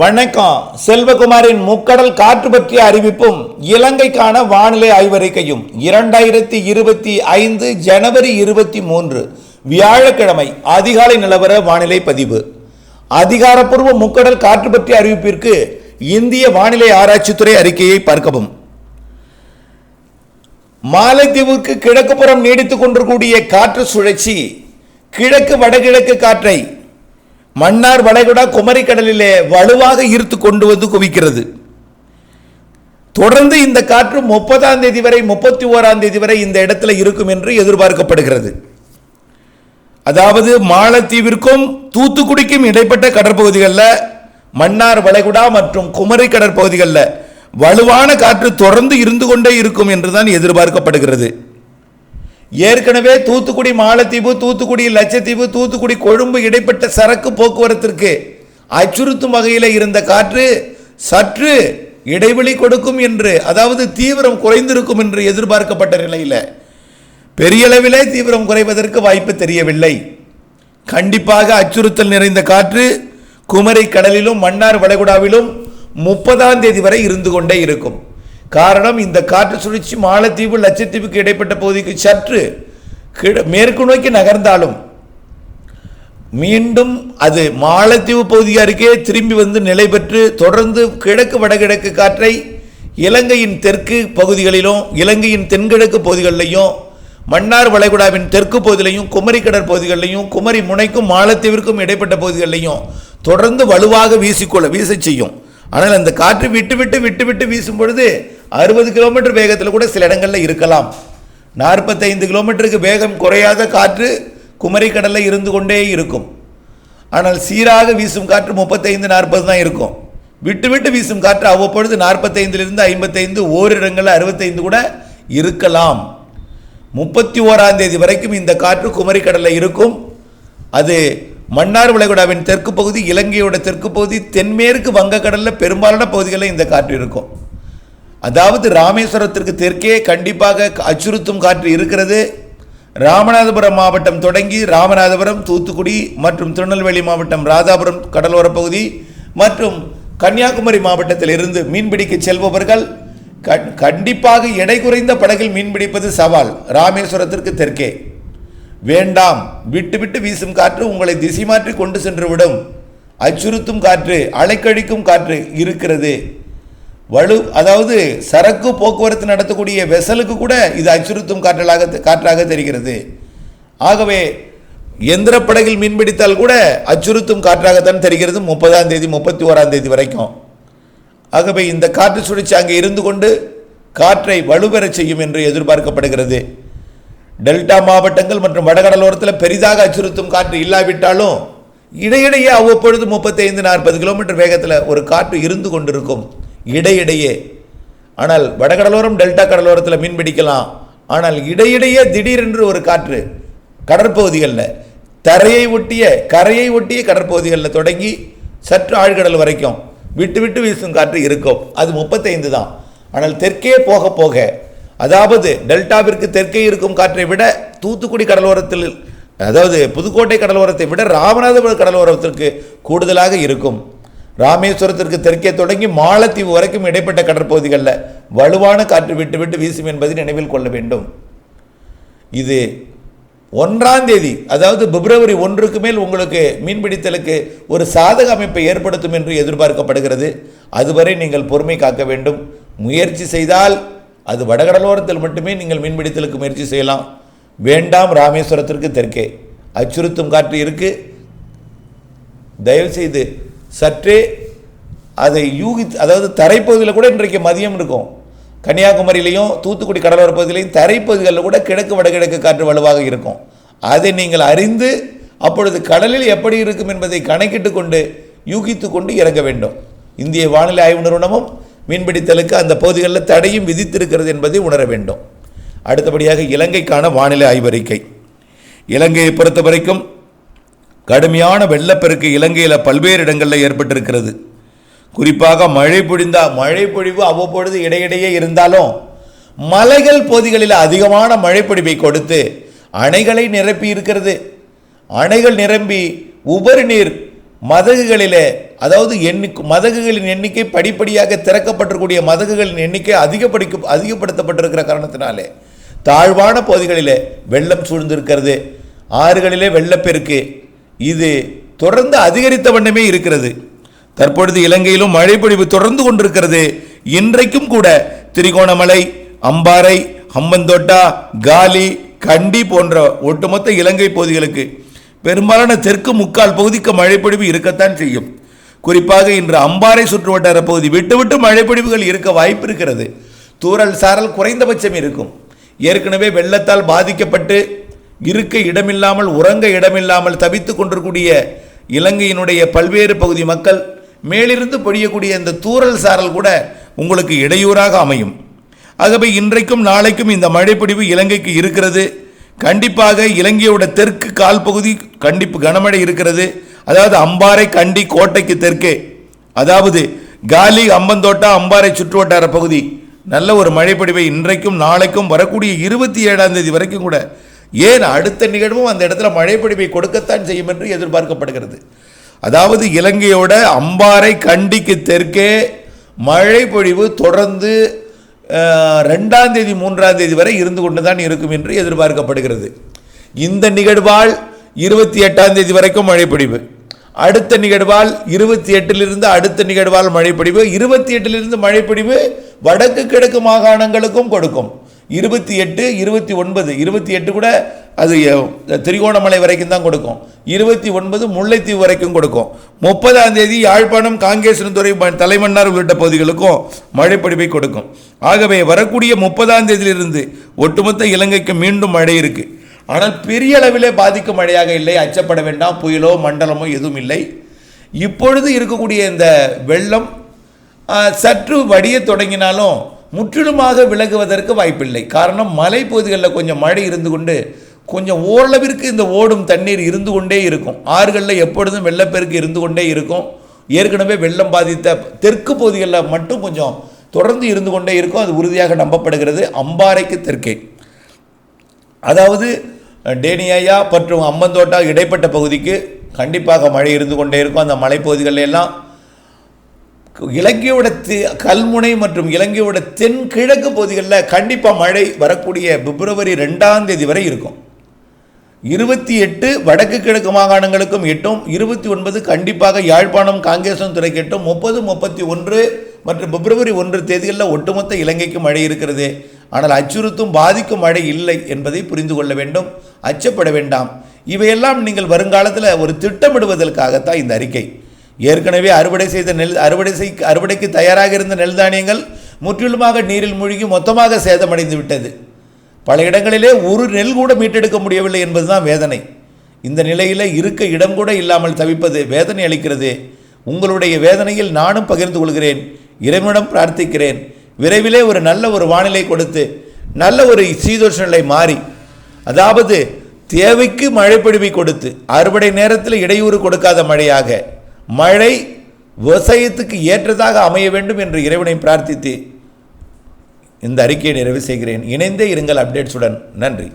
வணக்கம். செல்வகுமாரின் முக்கடல் காற்று பற்றிய அறிவிப்பும் இலங்கைக்கான வானிலை ஆய்வறிக்கையும் இரண்டாயிரத்தி இருபத்தி ஐந்து ஜனவரி இருபத்தி மூன்று வியாழக்கிழமை அதிகாலை நிலவர வானிலை பதிவு. அதிகாரப்பூர்வ முக்கடல் காற்று பற்றிய அறிவிப்பிற்கு இந்திய வானிலை ஆராய்ச்சித்துறை அறிக்கையை பார்க்கவும். மாலைத்தீவுக்கு கிழக்கு புறம் நீடித்துக் கொண்டிருக்கூடிய காற்று சுழற்சி கிழக்கு வடகிழக்கு காற்றை மன்னார் வளைகுடா குமரிக்கடலிலே வலுவாக ஈர்த்து கொண்டு வந்து குவிக்கிறது. தொடர்ந்து இந்த காற்று முப்பதாம் தேதி வரை முப்பத்தி ஓராம் தேதி வரை இந்த இடத்துல இருக்கும் என்று எதிர்பார்க்கப்படுகிறது. அதாவது மாலத்தீவிற்கும் தூத்துக்குடிக்கும் இடைப்பட்ட கடற்பகுதிகளில் மன்னார் வளைகுடா மற்றும் குமரி கடற்பகுதிகளில் வலுவான காற்று தொடர்ந்து இருந்து கொண்டே இருக்கும் என்றுதான் எதிர்பார்க்கப்படுகிறது. ஏற்கனவே தூத்துக்குடி மாலத்தீவு தூத்துக்குடி லட்சத்தீவு தூத்துக்குடி கொழும்பு இடைப்பட்ட சரக்கு போக்குவரத்திற்கு அச்சுறுத்தும் வகையில் இருந்த காற்று சற்று இடைவெளி கொடுக்கும் என்று அதாவது தீவிரம் குறைந்திருக்கும் என்று எதிர்பார்க்கப்பட்ட நிலையில் பெரியளவிலே தீவிரம் குறைவதற்கு வாய்ப்பு தெரியவில்லை. கண்டிப்பாக அச்சுறுத்தல் நிறைந்த காற்று குமரி கடலிலும் மன்னார் வளைகுடாவிலும் முப்பதாம் தேதி வரை இருந்து கொண்டே இருக்கும். காரணம் இந்த காற்று சுழற்சி மாலத்தீவு லட்சத்தீவுக்கு இடைப்பட்ட பகுதிக்கு சற்று மேற்கு நோக்கி நகர்ந்தாலும் மீண்டும் அது மாலத்தீவு பகுதி அருகே திரும்பி வந்து நிலை பெற்று தொடர்ந்து கிழக்கு வடகிழக்கு காற்றை இலங்கையின் தெற்கு பகுதிகளிலும் இலங்கையின் தென்கிழக்கு பகுதிகளிலையும் மன்னார் வளைகுடாவின் தெற்கு பகுதியிலையும் குமரி கடற்பகுதிகளிலையும் குமரி முனைக்கும் மாலத்தீவிற்கும் இடைப்பட்ட பகுதிகளிலையும் தொடர்ந்து வலுவாக வீசிக்கொள்ள வீசச் செய்யும். ஆனால் அந்த காற்று விட்டு விட்டு விட்டு விட்டு வீசும் பொழுது அறுபது கிலோமீட்டர் வேகத்தில் கூட சில இடங்களில் இருக்கலாம். நாற்பத்தைந்து கிலோமீட்டருக்கு வேகம் குறையாத காற்று குமரி கடலில் இருந்து கொண்டே இருக்கும். ஆனால் சீராக வீசும் காற்று முப்பத்தைந்து நாற்பது தான் இருக்கும். விட்டு விட்டு வீசும் காற்று அவ்வப்பொழுது நாற்பத்தைந்திலிருந்து ஐம்பத்தைந்து ஓரிடங்களில் அறுபத்தைந்து கூட இருக்கலாம். முப்பத்தி ஓராம் தேதி வரைக்கும் இந்த காற்று குமரி கடலில் இருக்கும். அது மன்னார் விளைகுடாவின் தெற்கு பகுதி இலங்கையோட தெற்கு பகுதி தென்மேற்கு வங்கக்கடலில் பெரும்பாலான பகுதிகளில் இந்த காற்று இருக்கும். அதாவது ராமேஸ்வரத்திற்கு தெற்கே கண்டிப்பாக அச்சுறுத்தும் காற்று இருக்கிறது. ராமநாதபுரம் மாவட்டம் தொடங்கி ராமநாதபுரம் தூத்துக்குடி மற்றும் திருநெல்வேலி மாவட்டம் ராதாபுரம் கடலோரப் பகுதி மற்றும் கன்னியாகுமரி மாவட்டத்தில் இருந்து மீன்பிடிக்க செல்பவர்கள் கண்- கண்டிப்பாக எடை குறைந்த படகில் மீன்பிடிப்பது சவால். ராமேஸ்வரத்திற்கு தெற்கே. வேண்டாம். விட்டு விட்டு வீசும் காற்று உங்களை திசை மாற்றி கொண்டு சென்று விடும் அச்சுறுத்தும் காற்று அலைக்கழிக்கும் காற்று இருக்கிறது. வலு அதாவது சரக்கு போக்குவரத்து நடத்தக்கூடிய வெசலுக்கு கூட இது அச்சுறுத்தும் காற்றலாக காற்றாக தெரிகிறது. ஆகவே எந்திர படகில் மீன்பிடித்தால் கூட அச்சுறுத்தும் காற்றாகத்தான் தெரிகிறது முப்பதாம் தேதி முப்பத்தி ஓராம் தேதி வரைக்கும். ஆகவே இந்த காற்று சுழற்சி அங்கே இருந்து கொண்டு காற்றை வலுப்பெறச் செய்யும் என்று எதிர்பார்க்கப்படுகிறது. டெல்டா மாவட்டங்கள் மற்றும் வடகடலோரத்தில் பெரிதாக அச்சுறுத்தும் காற்று இல்லாவிட்டாலும் இடையிடையே அவ்வப்பொழுது முப்பத்தைந்து நாற்பது கிலோமீட்டர் வேகத்தில் ஒரு காற்று இருந்து கொண்டிருக்கும். இடையிடையே. ஆனால் வடகடலோரம் டெல்டா கடலோரத்தில் மீன் பிடிக்கலாம். ஆனால் இடையிடையே திடீரென்று ஒரு காற்று கடற்பகுதிகளில் தரையை ஒட்டிய கரையை ஒட்டிய கடற்பகுதிகளில் தொடங்கி சற்று ஆழ்கடல் வரைக்கும் விட்டு விட்டு வீசும் காற்று இருக்கும். அது முப்பத்தைந்து தான். ஆனால் தெற்கே போக போக அதாவது டெல்டாவிற்கு தெற்கே இருக்கும் காற்றை விட தூத்துக்குடி கடலோரத்தில் அதாவது புதுக்கோட்டை கடலோரத்தை விட ராமநாதபுரம் கடலோரத்திற்கு கூடுதலாக இருக்கும். ராமேஸ்வரத்திற்கு தெற்கே தொடங்கி மாலத்தீவு வரைக்கும் இடைப்பட்ட கடற்பகுதிகளில் வலுவான காற்று விட்டு விட்டு வீசும் என்பதை நினைவில் கொள்ள வேண்டும். இது ஒன்றாம் தேதி அதாவது பிப்ரவரி ஒன்றுக்கு மேல் உங்களுக்கு மீன்பிடித்தலுக்கு ஒரு சாதக அமைப்பை ஏற்படுத்தும் என்று எதிர்பார்க்கப்படுகிறது. அதுவரை நீங்கள் பொறுமை காக்க வேண்டும். முயற்சி செய்தால் அது வடகடலோரத்தில் மட்டுமே நீங்கள் மீன்பிடித்தலுக்கு முயற்சி செய்யலாம். வேண்டாம் ராமேஸ்வரத்திற்கு தெற்கே. அச்சுறுத்தும் காற்று இருக்குது தயவுசெய்து சற்றே அதை யூகி அதாவது தரைப்பகுதியில் கூட இன்றைக்கு மதியம் இருக்கும். கன்னியாகுமரியிலையும் தூத்துக்குடி கடலோர பகுதியிலையும் தரைப்பகுதிகளில் கூட கிழக்கு வடகிழக்கு காற்று வலுவாக இருக்கும். அதை நீங்கள் அறிந்து அப்பொழுது கடலில் எப்படி இருக்கும் என்பதை கணக்கிட்டு கொண்டு யூகித்து கொண்டு இறங்க வேண்டும். இந்திய வானிலை ஆய்வு நிறுவனமும் மீன்பிடித்தலுக்கு அந்த பகுதிகளில் தடையும் விதித்திருக்கிறது என்பதை உணர வேண்டும். அடுத்தபடியாக இலங்கைக்கான வானிலை ஆய்வறிக்கை. இலங்கையை பொறுத்த வரைக்கும் கடுமையான வெள்ளப்பெருக்கு இலங்கையில் பல்வேறு இடங்களில் ஏற்பட்டிருக்கிறது. குறிப்பாக மழை பொழிந்தா மழை பொழிவு அவ்வப்பொழுது இடையிடையே இருந்தாலும் மலைகள் பகுதிகளில் அதிகமான மழைப்பொழிவை கொடுத்து அணைகளை நிரப்பி இருக்கிறது. அணைகள் நிரம்பி உபரி நீர் மதகுகளிலே அதாவது எண்ணி மதகுகளின் எண்ணிக்கை படிப்படியாக திறக்கப்பட்டிருக்கூடிய மதகுகளின் எண்ணிக்கை அதிகப்படிக்க அதிகப்படுத்தப்பட்டிருக்கிற காரணத்தினாலே தாழ்வான பகுதிகளிலே வெள்ளம் சூழ்ந்திருக்கிறது. ஆறுகளிலே வெள்ளப்பெருக்கு இது தொடர்ந்து அதிகரித்த வண்ணமே இருக்கிறது. தற்பொழுது இலங்கையிலும் மழைப்பொழிவு தொடர்ந்து கொண்டிருக்கிறது. இன்றைக்கும் கூட திரிகோணமலை அம்பாறை ஹம்பந்தோட்டா காலி கண்டி போன்ற ஒட்டுமொத்த இலங்கை பகுதிகளுக்கு பெரும்பாலான தெற்கு முக்கால் பகுதிக்கு மழைப்பொழிவு இருக்கத்தான் செய்யும். குறிப்பாக இன்று அம்பாறை சுற்றுவட்டார பகுதி விட்டுவிட்டு மழைப்பொழிவுகள் இருக்க வாய்ப்பு இருக்கிறது. தூறல் சாரல் குறைந்தபட்சம் இருக்கும். ஏற்கனவே வெள்ளத்தால் பாதிக்கப்பட்டு இருக்க இடமில்லாமல் உறங்க இடமில்லாமல் தவித்துக் கொண்டிருக்கூடிய இலங்கையினுடைய பல்வேறு பகுதி மக்கள் மேலிருந்து பொழியக்கூடிய இந்த தூறல் சாரல் கூட உங்களுக்கு இடையூறாக அமையும். ஆகவே இன்றைக்கும் நாளைக்கும் இந்த மழைப்பிடிவு இலங்கைக்கு இருக்கிறது. கண்டிப்பாக இலங்கையோட தெற்கு கால் பகுதி கண்டிப்பு கனமழை இருக்கிறது. அதாவது அம்பாறை கண்டி கோட்டைக்கு தெற்கே. அதாவது காலி அம்பந்தோட்டா அம்பாறை சுற்றுவட்டார பகுதி. நல்ல ஒரு மழைப்பொழிவை இன்றைக்கும் நாளைக்கும் வரக்கூடிய இருபத்தி ஏழாம் தேதி வரைக்கும் கூட ஏன் அடுத்த நிகழ்வும் அந்த இடத்துல மழைப்பொழிவை கொடுக்கத்தான் செய்யும் என்று எதிர்பார்க்கப்படுகிறது. அதாவது இலங்கையோட அம்பாறை கண்டிக்கு தெற்கே மழை பொழிவு தொடர்ந்து ரெண்டாம் தேதி மூன்றாம் தேதி வரை இருந்து கொண்டு தான் இருக்கும் என்று எதிர்பார்க்கப்படுகிறது. இந்த நிகழ்வால் இருபத்தி எட்டாம் தேதி வரைக்கும் மழைப்பொழிவு. அடுத்த நிகழ்வால் இருபத்தி எட்டிலிருந்து அடுத்த நிகழ்வால் மழைப்பொழிவு. இருபத்தி எட்டிலிருந்து மழைப்பொழிவு வடக்கு கிழக்கு மாகாணங்களுக்கும் கொடுக்கும். இருபத்தி எட்டு இருபத்தி ஒன்பது. இருபத்தி எட்டு கூட அது திரிகோணமலை வரைக்கும் தான் கொடுக்கும். இருபத்தி ஒன்பது முல்லைத்தீவு வரைக்கும் கொடுக்கும். முப்பதாம் தேதி யாழ்ப்பாணம் காங்கேசன்துறை ம- தலைமன்னார் உள்ளிட்ட பகுதிகளுக்கும் மழைப்பொழிவை கொடுக்கும். ஆகவே வரக்கூடிய முப்பதாம் தேதியிலிருந்து ஒட்டுமொத்த இலங்கைக்கு மீண்டும் மழை இருக்கு. ஆனால் பெரிய அளவிலே பாதிக்கும் மழையாக இல்லை. அச்சப்பட வேண்டாம். புயலோ மண்டலமோ எதுவும் இல்லை. இப்பொழுது இருக்கக்கூடிய இந்த வெள்ளம் சற்று வடிய தொடங்கினாலும் முற்றிலுமாக விலகுவதற்கு வாய்ப்பில்லை. காரணம் மலைப்பகுதிகளில் கொஞ்சம் மழை இருந்து கொண்டு கொஞ்சம் ஓரளவிற்கு இந்த ஓடும் தண்ணீர் இருந்து கொண்டே இருக்கும். ஆறுகளில் எப்பொழுதும் வெள்ளப்பெருக்கு இருந்து கொண்டே இருக்கும். ஏற்கனவே வெள்ளம் பாதித்த தெற்கு பகுதிகளில் மட்டும் கொஞ்சம் தொடர்ந்து இருந்து கொண்டே இருக்கும். அது உறுதியாக நம்பப்படுகிறது. அம்பாறைக்கு தெற்கே. அதாவது டேனியாயா மற்றும் அம்மந்தோட்டா இடைப்பட்ட பகுதிக்கு கண்டிப்பாக மழை இருந்து கொண்டே இருக்கும். அந்த மலைப்பகுதிகளில் எல்லாம் இலங்கையோட கல்முனை மற்றும் இலங்கையோட தென்கிழக்கு பகுதிகளில் கண்டிப்பாக மழை வரக்கூடிய பிப்ரவரி ரெண்டாம் தேதி வரை இருக்கும். இருபத்தி எட்டு வடக்கு கிழக்கு மாகாணங்களுக்கும் எட்டும் இருபத்தி ஒன்பது கண்டிப்பாக யாழ்ப்பாணம் காங்கேசன் துறைக்கு எட்டும் முப்பது முப்பத்தி ஒன்று மற்றும் பிப்ரவரி ஒன்று தேதிகளில் ஒட்டுமொத்த இலங்கைக்கு மழை இருக்கிறது. ஆனால் அச்சுறுத்தும் பாதிக்கும் மழை இல்லை என்பதை புரிந்து கொள்ள வேண்டும் அச்சப்பட வேண்டாம். இவையெல்லாம் நீங்கள் வருங்காலத்தில் ஒரு திட்டமிடுவதற்காகத்தான் இந்த அறிக்கை. ஏற்கனவே அறுவடை செய்த நெல் அறுவடை செய் அறுவடைக்கு தயாராக இருந்த நெல் தானியங்கள் முற்றிலுமாக நீரில் மூழ்கி மொத்தமாக சேதமடைந்து விட்டது. பல இடங்களிலே ஒரு நெல் கூட மீட்டெடுக்க முடியவில்லை என்பதுதான் வேதனை. இந்த நிலையில் இருக்க இடம் கூட இல்லாமல் தவிப்பது வேதனை அளிக்கிறது. உங்களுடைய வேதனையில் நானும் பகிர்ந்து கொள்கிறேன். இறைவனிடம் பிரார்த்திக்கிறேன். விரைவிலே ஒரு நல்ல ஒரு வானிலை கொடுத்து நல்ல ஒரு சீதோஷ நிலை மாறி அதாவது தேவைக்கு மழை கொடுத்து அறுவடை நேரத்தில் இடையூறு கொடுக்காத மழையாக மழை விவசாயத்துக்கு ஏற்றதாக அமைய வேண்டும் என்று இறைவனை பிரார்த்தித்து இந்த அறிக்கையை நிறைவு செய்கிறேன். இணைந்தே இருங்கள் அப்டேட்ஸுடன். நன்றி.